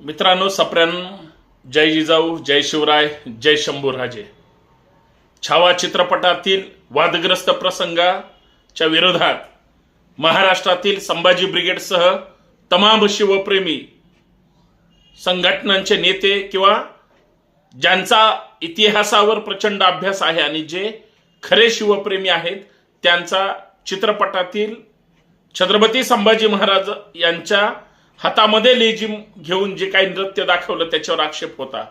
मित्रांनो सप्र्यांनो जय जिजाऊ जय शिवराय जय शंभूराजे. छावा चित्रपटातील वादग्रस्त प्रसंगाच्या विरोधात महाराष्ट्रातील संभाजी ब्रिगेडसह तमाम शिवप्रेमी संघटनांचे नेते किंवा ज्यांचा इतिहासावर प्रचंड अभ्यास आहे आणि जे खरे शिवप्रेमी आहेत त्यांचा चित्रपटातील छत्रपती संभाजी महाराज यांच्या हातामध्ये लेझिम घेऊन जे काही नृत्य दाखवलं त्याच्यावर आक्षेप होता.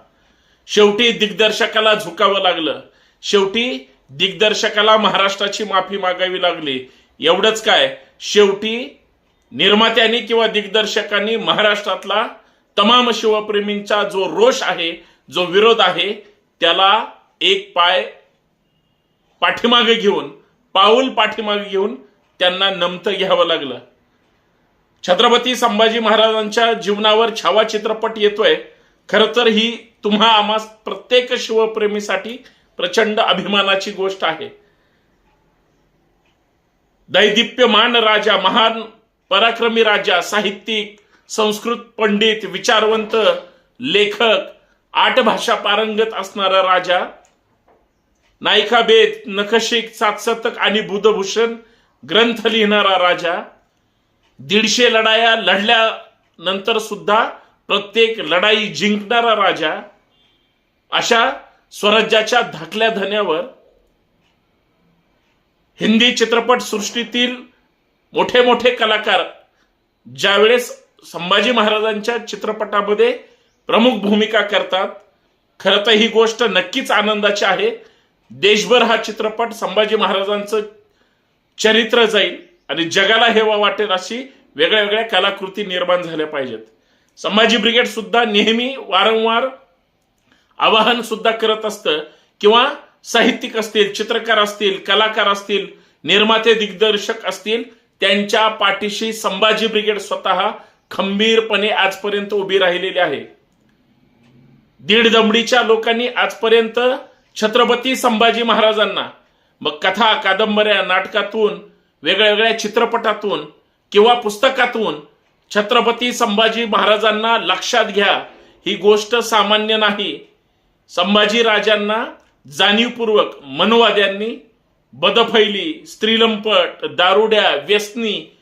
शेवटी दिग्दर्शकाला झुकावं लागलं. शेवटी दिग्दर्शकाला महाराष्ट्राची माफी मागावी लागली. एवढंच काय शेवटी निर्मात्यांनी किंवा दिग्दर्शकांनी महाराष्ट्रातला तमाम शिवप्रेमींचा जो रोष आहे जो विरोध आहे त्याला एक पाय पाठीमागे घेऊन पाऊल पाठीमागे घेऊन त्यांना नमतं घ्यावं लागलं. छत्रपती संभाजी महाराजांच्या जीवनावर छावा चित्रपट येतोय. खरं तर ही तुम्हा आम्हा प्रत्येक शिवप्रेमीसाठी प्रचंड अभिमानाची गोष्ट आहे. दैदिप्यमान राजा महान पराक्रमी राजा साहित्यिक संस्कृत पंडित विचारवंत लेखक आठ भाषा पारंगत असणारा राजा नायिका बेद नखशिक सातसतक आणि बुधभूषण ग्रंथ लिहिणारा राजा दीडशे लढाया लढल्यानंतर सुद्धा प्रत्येक लढाई जिंकणारा राजा अशा स्वराज्याच्या धाकल्या धन्यावर हिंदी चित्रपट सृष्टीतील मोठे मोठे कलाकार ज्यावेळेस संभाजी महाराजांच्या चित्रपटामध्ये प्रमुख भूमिका करतात खरं तर ही गोष्ट नक्कीच आनंदाची आहे. देशभर हा चित्रपट संभाजी महाराजांचं चरित्र जाईल. आणि जगाला हेवा वाटेल अशी वेगळ्या वेगळ्या कलाकृती निर्माण झाल्या पाहिजेत. संभाजी ब्रिगेड सुद्धा नेहमी वारंवार आवाहन सुद्धा करत असतं किंवा साहित्यिक असतील चित्रकार असतील कलाकार असतील निर्माते दिग्दर्शक असतील त्यांच्या पाठीशी संभाजी ब्रिगेड स्वतः खंबीरपणे आजपर्यंत उभी राहिलेली आहे. दीड दमडीच्या लोकांनी आजपर्यंत छत्रपती संभाजी महाराजांना मग कथा कादंबऱ्या नाटकातून वेगळ्या वेगळ्या चित्रपटातून किंवा पुस्तकातून छत्रपती संभाजी महाराजांना लक्षात घ्या. ही गोष्ट सामान्य नाही. संभाजी राजांना जाणीवपूर्वक मनवाद्यांनी बदफैली स्त्रीलंपट दारुड्या व्यसनी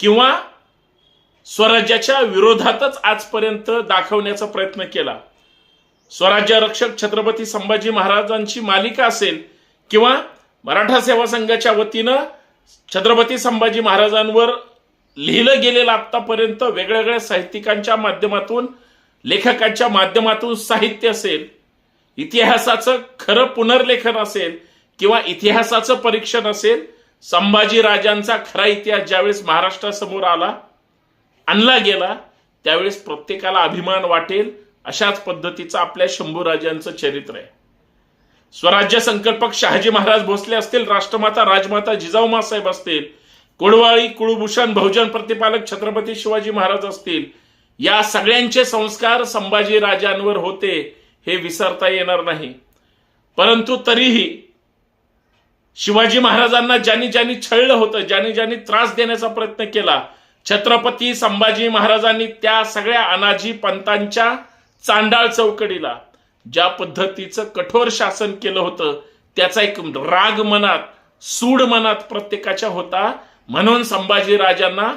किंवा स्वराज्याच्या विरोधातच आजपर्यंत दाखवण्याचा प्रयत्न केला. स्वराज्य रक्षक छत्रपती संभाजी महाराजांची मालिका असेल किंवा मराठा सेवा संघाच्या वतीनं छत्रपती संभाजी महाराजांवर लिहिलं गेलेलं आतापर्यंत वेगळ्या वेगळ्या साहित्यिकांच्या माध्यमातून लेखकांच्या माध्यमातून साहित्य असेल इतिहासाचं खरं पुनर्लेखन असेल किंवा इतिहासाचं परीक्षण असेल संभाजी राजांचा खरा इतिहास ज्यावेळेस महाराष्ट्रासमोर आला आणला गेला त्यावेळेस प्रत्येकाला अभिमान वाटेल अशाच पद्धतीचं आपल्या शंभूराजांचं चरित्र आहे. स्वराज्य संकल्पक शहाजी महाराज भोसले असतील राष्ट्रमाता राजमाता जिजाऊ साहेब असतील कुळवाळी कुळभूषण बहुजन प्रतिपालक छत्रपती शिवाजी महाराज असतील या सगळ्यांचे संस्कार संभाजी राजांवर होते हे विसरता येणार नाही. परंतु तरीही शिवाजी महाराजांना ज्यांनी ज्यांनी छळलं होतं ज्यांनी ज्यांनी त्रास देण्याचा प्रयत्न केला छत्रपती संभाजी महाराजांनी त्या सगळ्या अनाजी पंतांच्या चांडाळ चौकडीला ज्या पद्धतीचं कठोर शासन केलं होतं त्याचा एक राग मनात सूड मनात प्रत्येकाच्या होता. म्हणून संभाजी राजांना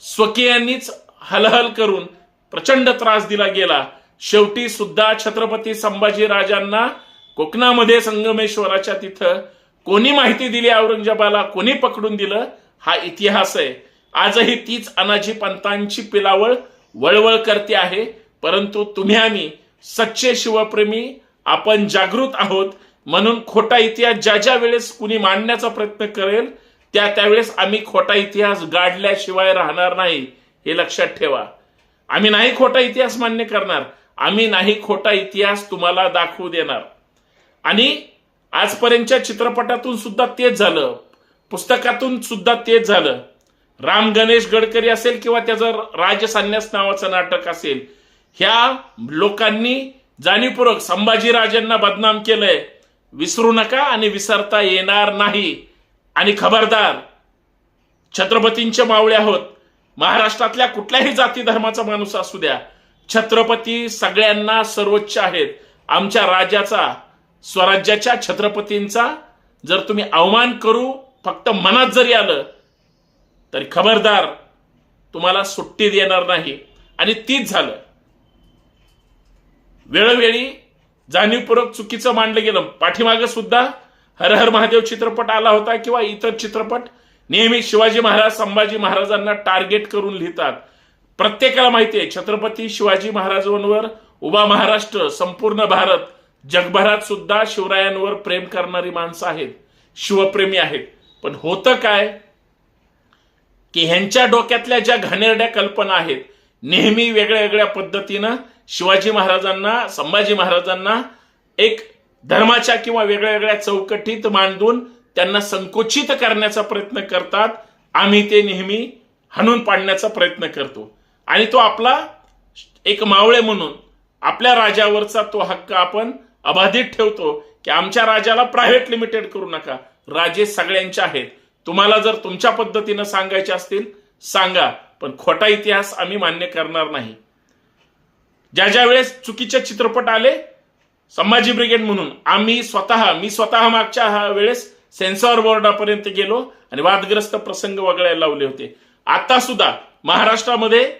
स्वकीयांनीच हलहल करून प्रचंड त्रास दिला गेला. शेवटी सुद्धा छत्रपती संभाजी राजांना कोकणामध्ये संगमेश्वराच्या तिथं कोणी माहिती दिली औरंगजेबाला कोणी पकडून दिलं हा इतिहास आहे. आजही तीच अनाजी पंतांची पिलावळ वळवळ करते आहे. परंतु तुम्ही आम्ही सच्चे शिवप्रेमी आपण जागृत आहोत म्हणून खोटा इतिहास ज्या ज्या वेळेस कुणी मांडण्याचा प्रयत्न करेल त्या त्यावेळेस आम्ही खोटा इतिहास गाडल्याशिवाय राहणार नाही हे लक्षात ठेवा. आम्ही नाही खोटा इतिहास मान्य करणार आम्ही नाही खोटा इतिहास तुम्हाला दाखवू देणार. आणि आजपर्यंतच्या चित्रपटातून सुद्धा तेच झालं पुस्तकातून सुद्धा तेच झालं. राम गणेश गडकरी असेल किंवा त्याचं राजसन्यास नावाचं नाटक असेल ह्या लोकांनी जाणीवपूर्वक संभाजीराजांना बदनाम केलंय. विसरू नका आणि विसरता येणार नाही. आणि खबरदार छत्रपतींच्या मावळे आहोत महाराष्ट्रातल्या कुठल्याही जाती धर्माचा माणूस असू द्या. छत्रपती सगळ्यांना सर्वोच्च आहेत. आमच्या राजाचा स्वराज्याच्या छत्रपतींचा जर तुम्ही अवमान करू फक्त मनात जरी आलं तरी खबरदार तुम्हाला सुट्टी देणार नाही. आणि तीच झालं. वेळोवेळी जाणीवपूर्वक चुकीचं मांडलं गेलं. पाठीमागं सुद्धा हर हर महादेव चित्रपट आला होता किंवा इतर चित्रपट नेहमी शिवाजी महाराज संभाजी महाराजांना टार्गेट करून लिहितात. प्रत्येकाला माहिती आहे छत्रपती शिवाजी महाराजांवर उभा महाराष्ट्र संपूर्ण भारत जगभरात सुद्धा शिवरायांवर प्रेम करणारी माणसं आहेत. शिवप्रेमी आहेत. पण होतं काय? की ह्यांच्या डोक्यातल्या ज्या घाणेरड्या कल्पना आहेत नेहमी वेगळ्या वेगळ्या पद्धतीनं शिवाजी महाराजांना संभाजी महाराजांना एक धर्माच्या किंवा वेगळ्या वेगळ्या चौकटीत मांडून त्यांना संकुचित करण्याचा प्रयत्न करतात. आम्ही ते नेहमी हाणून पाडण्याचा प्रयत्न करतो. आणि तो आपला एक मावळे म्हणून आपल्या राजावरचा तो हक्क आपण अबाधित ठेवतो की आमच्या राजाला प्रायव्हेट लिमिटेड करू नका. राजे सगळ्यांचे आहेत. तुम्हाला जर तुमच्या पद्धतीनं सांगायचे असतील सांगा. पण खोटा इतिहास आम्ही मान्य करणार नाही. ज्या ज्या वेळेस चुकीचे चित्रपट आले संभाजी ब्रिगेड म्हणून आम्ही स्वतः मी स्वतः मागच्या हा वेळेस सेन्सॉर बोर्डापर्यंत गेलो आणि वादग्रस्त प्रसंग वगळायला लावले होते. आता सुद्धा महाराष्ट्रामध्ये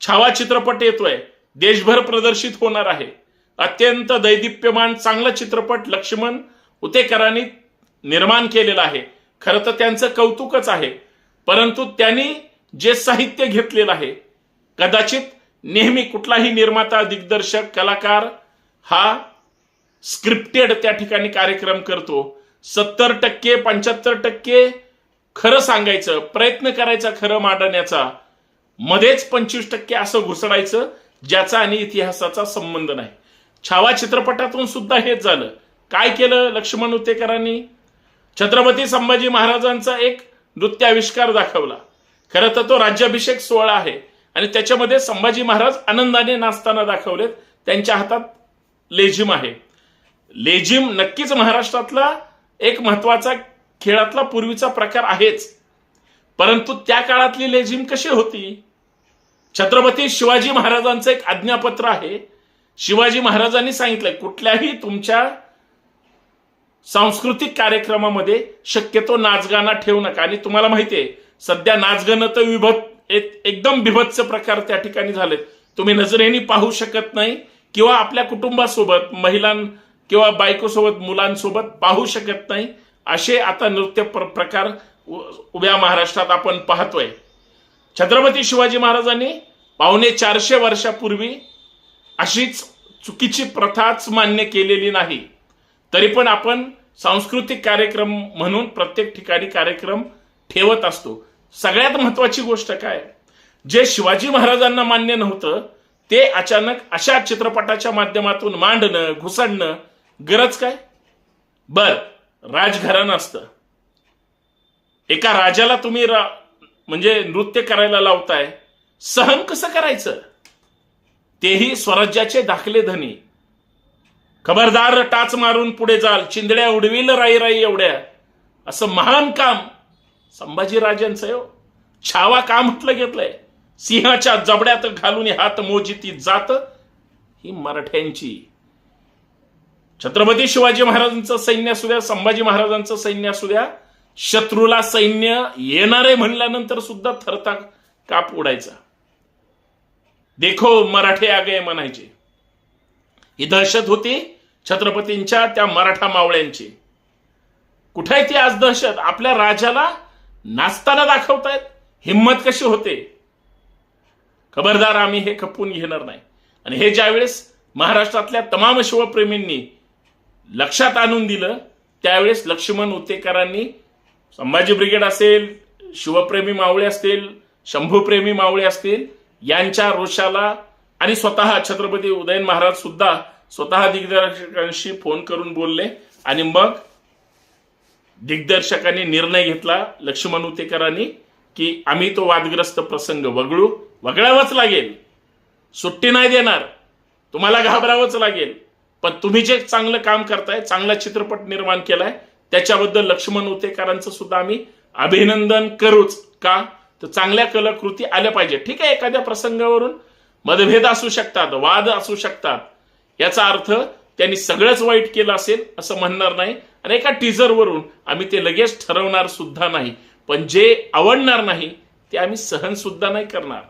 छावा चित्रपट येतोय देशभर प्रदर्शित होणार आहे. अत्यंत दैदिप्यमान चांगला चित्रपट लक्ष्मण उतेकरांनी निर्माण केलेला आहे. खरं तर त्यांचं कौतुकच आहे. परंतु त्यांनी जे साहित्य घेतलेलं आहे कदाचित नेहमी कुठलाही निर्माता दिग्दर्शक कलाकार हा स्क्रिप्टेड त्या ठिकाणी कार्यक्रम करतो. सत्तर टक्के पंच्याहत्तर टक्के खरं सांगायचं प्रयत्न करायचा खरं मांडण्याचा मध्येच पंचवीस टक्के असं घुसडायचं ज्याचा आणि इतिहासाचा संबंध नाही. छावा चित्रपटातून सुद्धा हेच झालं. काय केलं लक्ष्मण उतेकरांनी? छत्रपती संभाजी महाराजांचा एक नृत्याविष्कार दाखवला. खरं तर तो राज्याभिषेक सोहळा आहे. आणि त्याच्यामध्ये संभाजी महाराज आनंदाने नाचताना दाखवलेत. त्यांच्या हातात लेझिम आहे. लेझिम नक्कीच महाराष्ट्रातला एक महत्त्वाचा खेळातला पूर्वीचा प्रकार आहेच. परंतु त्या काळातली लेझिम कशी होती? छत्रपती शिवाजी महाराजांचं एक आज्ञापत्र आहे. शिवाजी महाराजांनी सांगितलंय कुठल्याही तुमच्या सांस्कृतिक कार्यक्रमामध्ये शक्यतो नाचगाना ठेवू नका. आणि तुम्हाला माहिती आहे सध्या नाचगण तर विभत एकदम बिभत्स प्रकार त्या ठिकाणी झालेत. तुम्ही नजरेने पाहू शकत नाही किंवा आपल्या कुटुंबासोबत महिलां किंवा बायकोसोबत मुलांसोबत पाहू शकत नाही. असे आता नृत्य प्र- प्रकार उ- उभ्या महाराष्ट्रात आपण पाहतोय. छत्रपती शिवाजी महाराजांनी पावणे चारशे वर्षापूर्वी अशीच चुकीची प्रथाच मान्य केलेली नाही. तरी पण आपण सांस्कृतिक कार्यक्रम म्हणून प्रत्येक ठिकाणी कार्यक्रम ठेवत असतो. सगळ्यात महत्वाची गोष्ट काय? जे शिवाजी महाराजांना मान्य नव्हतं ते अचानक अशा चित्रपटाच्या माध्यमातून मांडणं घुसडणं गरज काय? बर राजघराणं असतं. एका राजाला तुम्ही रा- म्हणजे नृत्य करायला लावताय सहन कसं करायचं? तेही स्वराज्याचे दाखले धनी. खबरदार टाच मारून पुढे जाल चिंदड्या उडविल राई राई एवढ्या. असं महान काम संभाजीराजांचं हो छावा का म्हटलं घेतलंय? सिंहाच्या जबड्यात घालून हात मोजिती जात ही मराठ्यांची. छत्रपती शिवाजी महाराजांचं सैन्य असू द्या संभाजी महाराजांचं सैन्य असू द्या शत्रूला सैन्य येणारे म्हणल्यानंतर सुद्धा थरता काप उडायचा. देखो मराठे आगे म्हणायचे. ही दहशत होती छत्रपतींच्या त्या मराठा मावळ्यांची. कुठे आहे ती आज दहशत? आपल्या राजाला नाचताना दाखवतायत. हिंमत कशी होते? खबरदार आम्ही हे खपवून घेणार नाही. आणि हे ज्यावेळेस महाराष्ट्रातल्या तमाम शिवप्रेमींनी लक्षात आणून दिलं त्यावेळेस लक्ष्मण उतेकरांनी संभाजी ब्रिगेड असेल शिवप्रेमी मावळे असतील शंभूप्रेमी मावळे असतील यांच्या रोषाला आणि स्वतः छत्रपती उदयन महाराज सुद्धा स्वतः दिग्दर्शकांशी फोन करून बोलले आणि मग दिग्दर्शकांनी निर्णय घेतला लक्ष्मण उतेकरांनी की आम्ही तो वादग्रस्त प्रसंग वगळू वगळावंच लागेल. सुट्टी नाही देणार. तुम्हाला घाबरावंच लागेल. पण तुम्ही जे चांगलं काम करताय चांगला चित्रपट निर्माण केलाय त्याच्याबद्दल लक्ष्मण उतेकरांचं सुद्धा आम्ही अभिनंदन करूच का? तर चांगल्या कलाकृती आल्या पाहिजे ठीक आहे एखाद्या प्रसंगावरून मतभेद असू शकतात वाद असू शकतात. याचा अर्थ त्यांनी सगळंच वाईट केलं असेल असं म्हणणार नाही. आणि एका टीजरवरून आम्ही ते लगेच ठरवणार सुद्धा नाही. पण जे आवडणार नाही ते आम्ही सहन सुद्धा नाही करणार.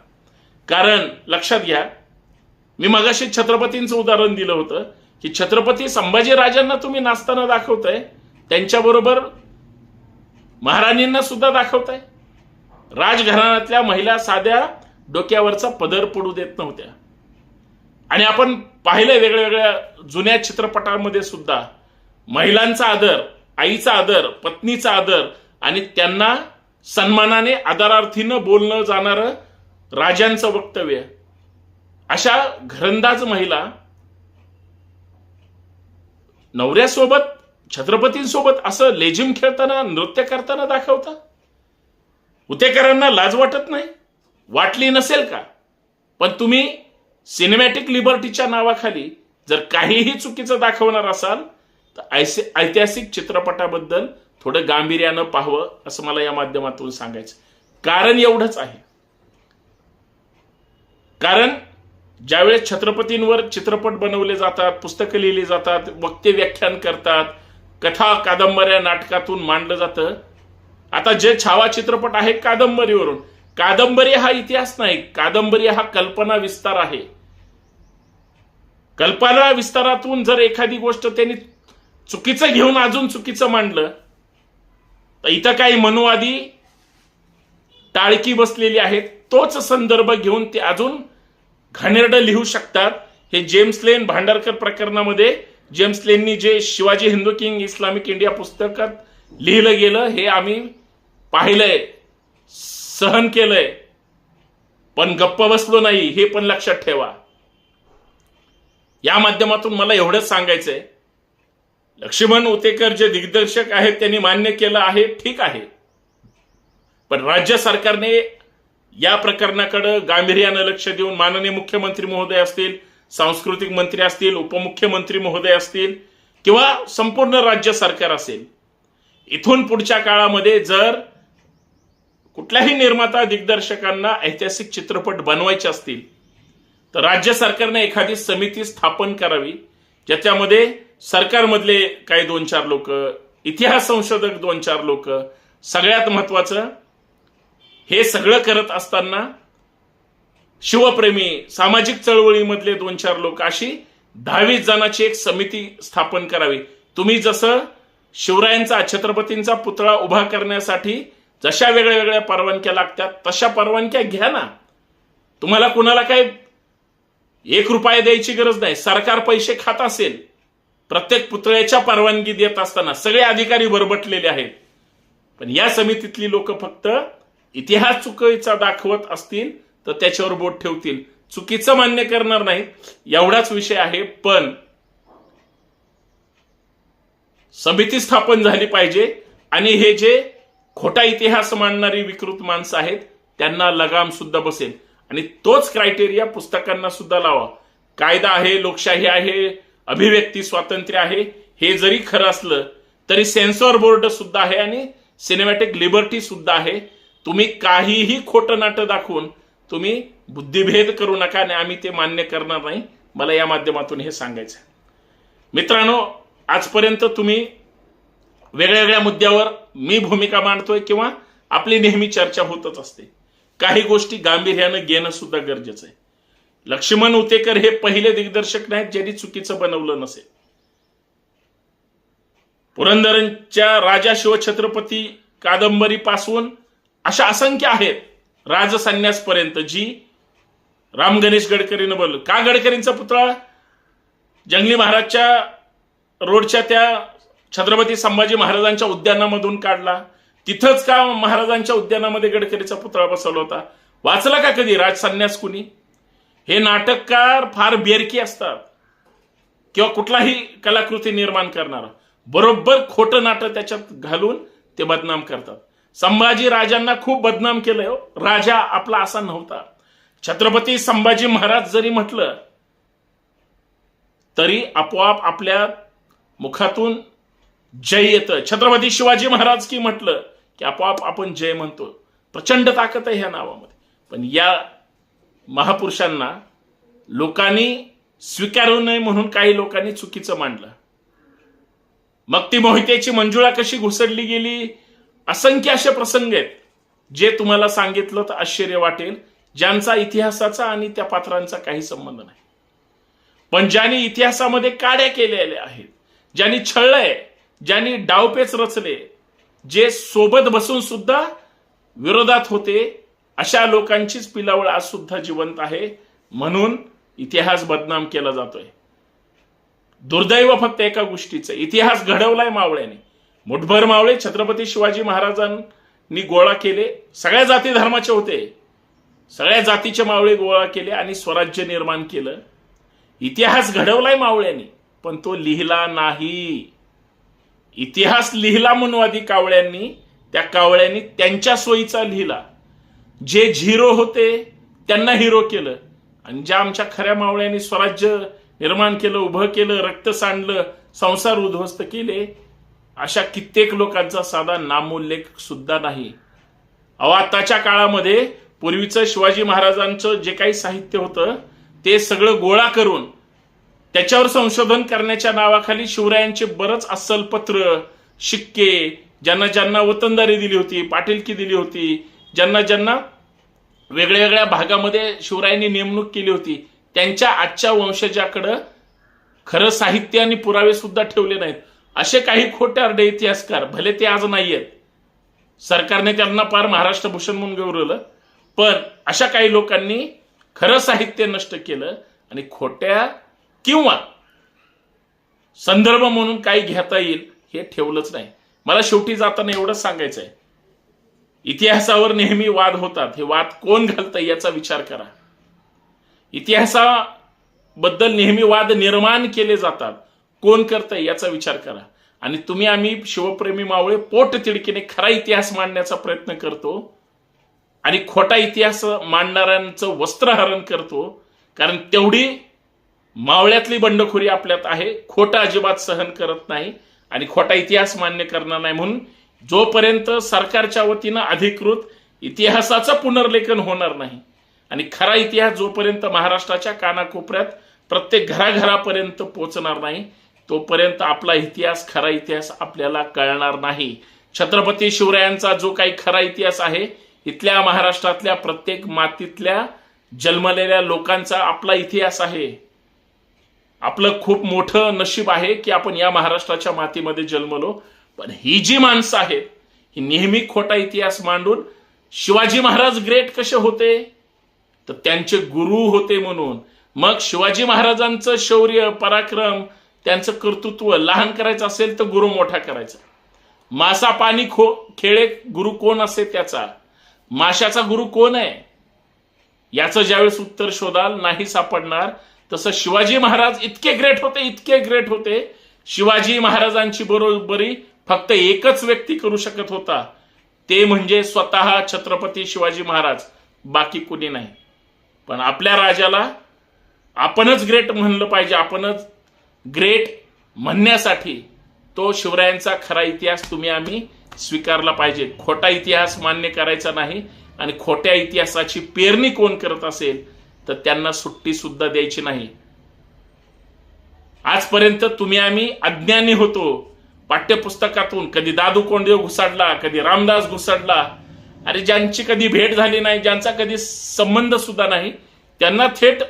कारण लक्षात घ्या मी मगाशी छत्रपतींचं उदाहरण दिलं होतं की छत्रपती संभाजी राजांना तुम्ही नाचताना दाखवताय त्यांच्याबरोबर महाराणींना सुद्धा दाखवताय. राजघराण्यातल्या महिला साध्या डोक्यावरचा पदर पडू देत नव्हत्या. आणि आपण पाहिलंय वेगळ्या वेगळ्या जुन्या चित्रपटांमध्ये सुद्धा महिलांचा आदर आईचा आदर पत्नीचा आदर आणि त्यांना सन्मानाने आदरार्थीनं बोलणं जाणारं राजांचं वक्तव्य अशा घरंदाज महिला नवऱ्यासोबत छत्रपतींसोबत असं लेझिम खेळताना नृत्य करताना दाखवता? उतेकरांना लाज वाटत नाही? वाटली नसेल का? पण तुम्ही सिनेमॅटिक लिबर्टीच्या नावाखाली जर काहीही चुकीचं दाखवणार असाल तर ऐसे- ऐतिहासिक चित्रपटाबद्दल थोडं गांभीर्यानं पाहावं असं मला या माध्यमातून सांगायचं. कारण एवढंच आहे. कारण ज्यावेळेस छत्रपतींवर चित्रपट बनवले जातात पुस्तकं लिहिली जातात वक्ते व्याख्यान करतात कथा कादंबऱ्या नाटकातून मांडलं जातं आता जे छावा चित्रपट आहे कादंबरीवरून. कादंबरी हा इतिहास नाही कादंबरी हा कल्पना विस्तार आहे. कल्पना विस्तारातून जर एखादी गोष्ट त्यांनी चुकीचं घेऊन अजून चुकीचं मांडलं तर इथं काही मनुवादी टाळकी बसलेली आहेत. तोच संदर्भ घेऊन ते अजून घाणेरडं लिहू शकतात. हे जेम्स लेन भांडारकर प्रकरणामध्ये जेम्स लेननी जे Shivaji Hindu king Islamic India पुस्तकात लिहिलं गेलं हे आम्ही पाहिलंय सहन केलंय. पण गप्प बसलो नाही हे पण लक्षात ठेवा. या माध्यमातून मला एवढंच सांगायचंय. लक्ष्मण उतेकर जे दिग्दर्शक आहेत त्यांनी मान्य केलं आहे ठीक आहे. पण राज्य सरकारने या प्रकरणाकडे गांभीर्यानं लक्ष देऊन माननीय मुख्यमंत्री महोदय असतील सांस्कृतिक मंत्री असतील उपमुख्यमंत्री महोदय असतील किंवा संपूर्ण राज्य सरकार असेल इथून पुढच्या काळामध्ये जर कुठल्याही निर्माता दिग्दर्शकांना ऐतिहासिक चित्रपट बनवायचे असतील तर राज्य सरकारने एखादी समिती स्थापन करावी ज्याच्यामध्ये सरकारमधले काही दोन चार लोक इतिहास संशोधक दोन चार लोक सगळ्यात महत्वाचं हे सगळं करत असताना शिवप्रेमी सामाजिक चळवळीमधले दोन चार लोक अशी दहावीस जणांची एक समिती स्थापन करावी. तुम्ही जसं शिवरायांचा छत्रपतींचा पुतळा उभा करण्यासाठी जशा वेगळ्या वेगळ्या परवानग्या लागतात तशा परवानग्या घ्या ना. तुम्हाला कुणाला काय एक रुपया द्यायची गरज नाही. सरकार पैसे खात असेल प्रत्येक पुतळ्याच्या परवानगी देत असताना सगळे अधिकारी बरबटलेले आहेत. पण या समितीतली लोक फक्त इतिहास चुकीचा दाखवत असतील तर त्याच्यावर बोट ठेवतील. चुकीचं मान्य करणार नाहीत. एवढाच विषय आहे पण समिती स्थापन झाली पाहिजे. आणि हे जे खोटा इतिहास मांडणारी विकृत माणसं आहेत त्यांना लगाम सुद्धा बसेल. आणि तोच क्रायटेरिया पुस्तकांना सुद्धा लावा. कायदा आहे लोकशाही आहे अभिव्यक्ती स्वातंत्र्य आहे हे जरी खरं असलं तरी सेन्सॉर बोर्ड सुद्धा आहे आणि सिनेमॅटिक लिबर्टी सुद्धा आहे. तुम्ही काहीही खोटं नाटं दाखवून तुम्ही बुद्धिभेद करू नका आणि आम्ही ते मान्य करणार नाही. मला या माध्यमातून हे सांगायचं मित्रांनो आजपर्यंत तुम्ही वेगळ्या वेगळ्या मुद्द्यावर मी भूमिका मांडतोय किंवा आपली नेहमी चर्चा होतच असते. काही गोष्टी गांभीर्यानं घेणं सुद्धा गरजेचं आहे. लक्ष्मण उतेकर हे पहिले दिग्दर्शक नाहीत ज्यांनी चुकीचं बनवलं नसेल. पुरंदरांच्या राजा शिवछत्रपती कादंबरीपासून अशा असंख्य आहेत राजसन्यासपर्यंत जी राम गणेश गडकरीनं बोललो का गडकरींचा पुतळा? जंगली महाराजच्या रोडच्या त्या छत्रपती संभाजी महाराजांच्या उद्यानामधून काढला. तिथंच का महाराजांच्या उद्यानामध्ये गडकरीचा पुतळा बसवला होता? वाचला का कधी राज संन्यास कुणी? हे नाटककार फार बेरकी असतात. किंवा कुठलाही कलाकृती निर्माण करणारा. बरोबर खोटं नाटक त्याच्यात घालून ते बदनाम करतात. संभाजी राजांना खूप बदनाम केलंय हो. राजा आपला असा नव्हता. छत्रपती संभाजी महाराज जरी म्हटलं तरी आपोआप आपल्या मुखातून जय येतं. छत्रपती शिवाजी महाराज की म्हटलं की आपोआप आपण जय म्हणतो. प्रचंड ताकद आहे ह्या नावामध्ये. पण या महापुरुषांना लोकांनी स्वीकारू नये म्हणून काही लोकांनी चुकीचं मांडलं. मग ती मोहित्याची मंजुळा कशी घुसडली गेली? असंख्य असे प्रसंग आहेत. जे तुम्हाला सांगितलं तर आश्चर्य वाटेल. ज्यांचा इतिहासाचा आणि त्या पात्रांचा काही संबंध नाही. पण ज्यांनी इतिहासामध्ये काड्या केलेल्या आहेत ज्यांनी छळलंय ज्यांनी डावपेच रचले जे सोबत बसून सुद्धा विरोधात होते अशा लोकांचीच पिलावळ आज सुद्धा जिवंत आहे. म्हणून इतिहास बदनाम केला जातोय. दुर्दैव फक्त एका गोष्टीचं इतिहास घडवलाय मावळ्याने. मुठभर मावळे छत्रपती शिवाजी महाराजांनी गोळा केले सगळ्या जाती धर्माचे होते. सगळ्या जातीचे मावळे गोळा केले आणि स्वराज्य निर्माण केलं. इतिहास घडवलाय मावळ्याने पण तो लिहिला नाही. इतिहास लिहिला मनवादी कावळ्यांनी त्या कावळ्यांनी त्यांच्या सोयीचा लिहिला. जे झिरो होते त्यांना हिरो केलं. आणि ज्या आमच्या खऱ्या मावळ्यांनी स्वराज्य निर्माण केलं उभं केलं रक्त सांडलं संसार उद्ध्वस्त केले अशा कित्येक लोकांचा साधा नामोल्लेख सुद्धा नाही. अहो आताच्या काळामध्ये पूर्वीचं शिवाजी महाराजांचं जे काही साहित्य होतं ते सगळं गोळा करून त्याच्यावर संशोधन करण्याच्या नावाखाली शिवरायांचे बरंच अस्सल पत्र शिक्के ज्यांना ज्यांना वतनदारी दिली होती पाटीलकी दिली होती ज्यांना ज्यांना वेगळ्या वेगळ्या भागामध्ये शिवरायांनी नेमणूक केली होती त्यांच्या आजच्या वंशजाकडं खरं साहित्य आणि पुरावे सुद्धा ठेवले नाहीत. असे काही खोटे अर्धे इतिहासकार भले ते आज नाही आहेत सरकारने त्यांना पार महाराष्ट्र भूषण म्हणून गौरवलं पण अशा काही लोकांनी खरं साहित्य नष्ट केलं आणि खोट्या किंवा संदर्भ म्हणून काही घेता येईल हे ठेवलंच नाही. मला शेवटी जाताना एवढंच सांगायचं आहे इतिहासावर नेहमी वाद होतात. हे वाद कोण घालतं याचा विचार करा. इतिहासाबद्दल नेहमी वाद निर्माण केले जातात. कोण करतंय याचा विचार करा. आणि तुम्ही आम्ही शिवप्रेमी मावळे पोट तिडकीने खरा इतिहास मांडण्याचा प्रयत्न करतो आणि खोटा इतिहास मांडणाऱ्यांचं वस्त्रहरण करतो. कारण तेवढी मावळ्यातली बंडखोरी आपल्यात आहे. खोटा अजिबात सहन करत नाही आणि खोटा इतिहास मान्य करणार नाही म्हणून जोपर्यंत सरकारच्या वतीनं अधिकृत इतिहासाचं पुनर्लेखन होणार नाही आणि खरा इतिहास जोपर्यंत महाराष्ट्राच्या कानाकोपऱ्यात प्रत्येक घराघरापर्यंत पोचणार नाही तोपर्यंत आपला इतिहास खरा इतिहास आपल्याला कळणार नाही. छत्रपती शिवरायांचा जो काही खरा इतिहास आहे इथल्या महाराष्ट्रातल्या प्रत्येक मातीतल्या जन्मलेल्या लोकांचा आपला इतिहास आहे. आपलं खूप मोठं नशीब आहे की आपण या महाराष्ट्राच्या मातीमध्ये जन्मलो. पण ही जी माणसं आहेत ही नेहमी खोटा इतिहास मांडून शिवाजी महाराज ग्रेट कसे होते? तर त्यांचे गुरु होते म्हणून. मग शिवाजी महाराजांचं शौर्य पराक्रम त्यांचं कर्तृत्व लहान करायचं असेल तर गुरु मोठा करायचा. मासा पाणी खो खेळे गुरु कोण असे त्याचा? माशाचा गुरु कोण आहे? याचं ज्यावेळेस उत्तर शोधाल नाही सापडणार. तसं शिवाजी महाराज इतके ग्रेट होते इतके ग्रेट होते. शिवाजी महाराजांची बरोबरी फक्त एकच व्यक्ती करू शकत होता. ते म्हणजे स्वतः छत्रपती शिवाजी महाराज. बाकी कुणी नाही. पण आपल्या राजाला आपणच ग्रेट म्हणलं पाहिजे आपणच ग्रेट म्हणण्यासाठी तो शिवरायांचा खरा इतिहास तुम्ही आम्ही स्वीकारला पाहिजे. खोटा इतिहास मान्य करायचा नाही आणि खोट्या इतिहासाची पेरणी कोण करत असेल तर त्यांना सुट्टी सुद्धा द्यायची नाही. आजपर्यंत तुम्ही आम्ही अज्ञानी होतो. पाठ्यपुस्तकातून कधी दादू कोंडदेव घुसाडला कधी रामदास घुसाडला. अरे ज्यांची कधी भेट झाली नाही ज्यांचा कधी संबंध सुद्धा नाही त्यांना थेट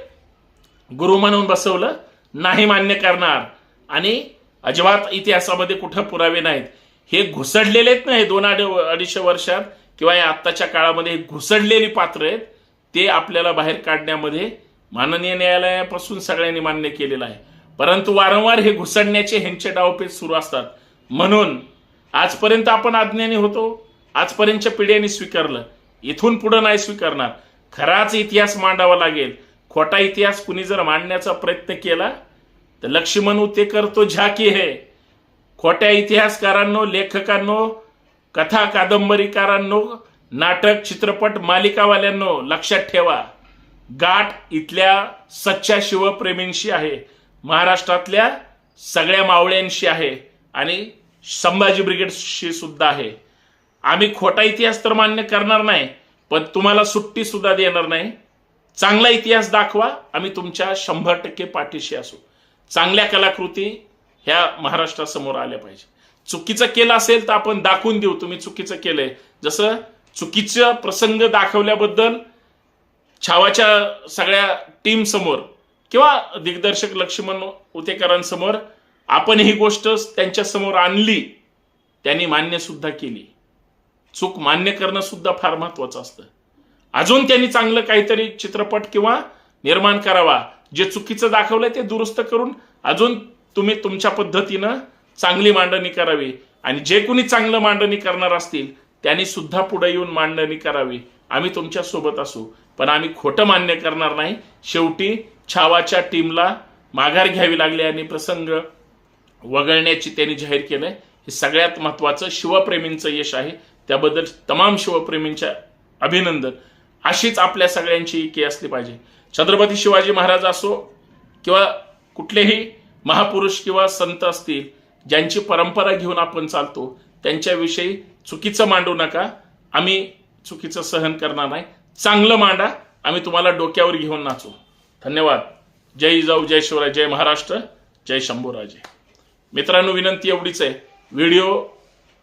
गुरु म्हणून बसवलं नाही मान्य करणार. आणि अजिबात इतिहासामध्ये कुठं पुरावे नाहीत. हे घुसडलेलेच ना हे दोन अडीचशे वर्षात किंवा या आत्ताच्या काळामध्ये घुसडलेली पात्र आहेत. ते आपल्याला बाहेर काढण्यामध्ये माननीय न्यायालयापासून सगळ्यांनी मान्य केलेलं आहे. परंतु वारंवार हे घुसडण्याचे ह्यांचे डावपेच सुरू असतात. म्हणून आजपर्यंत आपण अज्ञानी होतो. आजपर्यंतच्या पिढ्यांनी स्वीकारलं. इथून पुढं नाही स्वीकारणार. खराच इतिहास मांडावा लागेल. खोटा इतिहास कुणी जर मांडण्याचा प्रयत्न केला तर लक्ष्मण ते करतो झाकी हे. खोट्या इतिहासकारांनो लेखकांनो कथा कादंबरीकारांनो नाटक चित्रपट मालिकावाल्यांनो लक्षात ठेवा. गाठ इथल्या सच्च्या शिवप्रेमींशी आहे. महाराष्ट्रातल्या सगळ्या मावळ्यांशी आहे आणि संभाजी ब्रिगेडशी सुद्धा आहे. आम्ही खोटा इतिहास तर मान्य करणार नाही पण तुम्हाला सुट्टी सुद्धा देणार नाही. चांगला इतिहास दाखवा आम्ही तुमच्या शंभर टक्के पाठीशी असू. चांगल्या कलाकृती ह्या महाराष्ट्रासमोर आल्या पाहिजे. चुकीचं केलं असेल तर आपण दाखवून देऊ तुम्ही चुकीचं केलंय. जसं चुकीचा प्रसंग दाखवल्याबद्दल छावाच्या सगळ्या टीम समोर किंवा दिग्दर्शक लक्ष्मण उतेकरांसमोर आपण ही गोष्ट त्यांच्यासमोर आणली त्यांनी मान्य सुद्धा केली. चूक मान्य करणं सुद्धा फार महत्वाचं असतं. अजून त्यांनी चांगलं काहीतरी चित्रपट किंवा निर्माण करावा. जे चुकीचं दाखवलंय ते दुरुस्त करून अजून तुम्ही तुमच्या पद्धतीनं चांगली मांडणी करावी. आणि जे कोणी चांगलं मांडणी करणार असतील त्यांनी सुद्धा पुढे येऊन मांडणी करावी. आम्ही तुमच्यासोबत असू. पण आम्ही खोटं मान्य करणार नाही. शेवटी छावाच्या टीमला माघार घ्यावी लागली आणि प्रसंग वगळण्याची त्यांनी जाहीर केलंय. हे सगळ्यात महत्वाचं शिवप्रेमींचं यश आहे. त्याबद्दल तमाम शिवप्रेमींच्या अभिनंदन. अशीच आपल्या सगळ्यांची इकी असली पाहिजे. छत्रपती शिवाजी महाराज असो किंवा कुठलेही महापुरुष किंवा संत असतील ज्यांची परंपरा घेऊन आपण चालतो त्यांच्याविषयी चुकीचं मांडू नका. आम्ही चुकीचं सहन करणार नाही. चांगलं मांडा. आम्ही तुम्हाला डोक्यावर घेऊन नाचू. धन्यवाद. जय जाऊ जय शिवराय जय महाराष्ट्र जय शंभूराजे. मित्रांनो विनंती एवढीच आहे. व्हिडिओ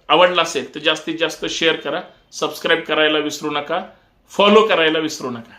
आवडला असेल तर जास्तीत जास्त शेअर करा. सबस्क्राईब करायला विसरू नका. फॉलो करायला विसरू नका.